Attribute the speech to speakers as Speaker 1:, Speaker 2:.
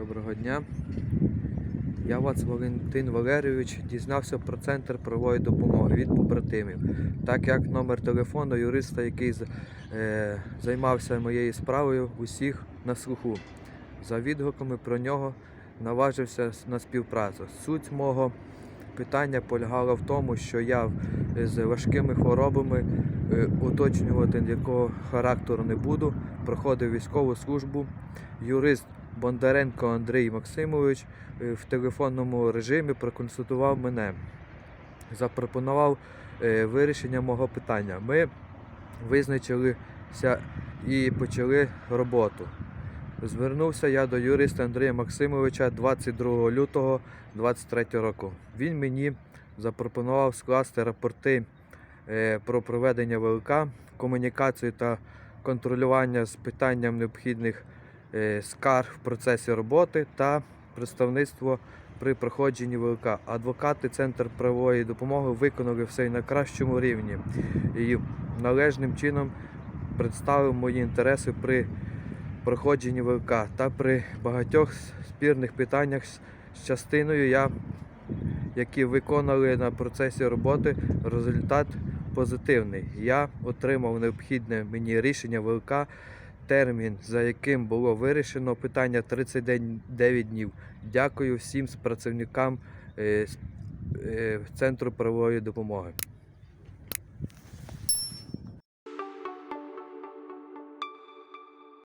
Speaker 1: Доброго дня. Я Вац Валентин Валерійович дізнався про центр правової допомоги від побратимів. Так як номер телефону юриста, який е, займався моєю справою, усіх на слуху. За відгуками про нього наважився на співпрацю. Суть мого питання полягала в тому, що я з важкими хворобами, е, уточнювати якого характеру не буду, проходив військову службу. Юрист Бондаренко Андрій Максимович е, в телефонному режимі проконсультував мене, запропонував е, вирішення мого питання. Ми визначилися і почали роботу. Звернувся я до юриста Андрія Максимовича 22 лютого 2023 року. Він мені запропонував скласти рапорти е, про проведення ВЛК, комунікацію та контролювання з питанням необхідних скарг в процесі роботи та представництво при проходженні ВЛК. Адвокати Центр правової допомоги виконали все на кращому рівні і належним чином представив мої інтереси при проходженні ВЛК та при багатьох спірних питаннях з з частиною я, які виконали на процесі роботи, результат позитивний. Я отримав необхідне мені рішення ВЛК, термін, за яким було вирішено питання 39 днів. Дякую всім працівникам е, е, Центру правової допомоги.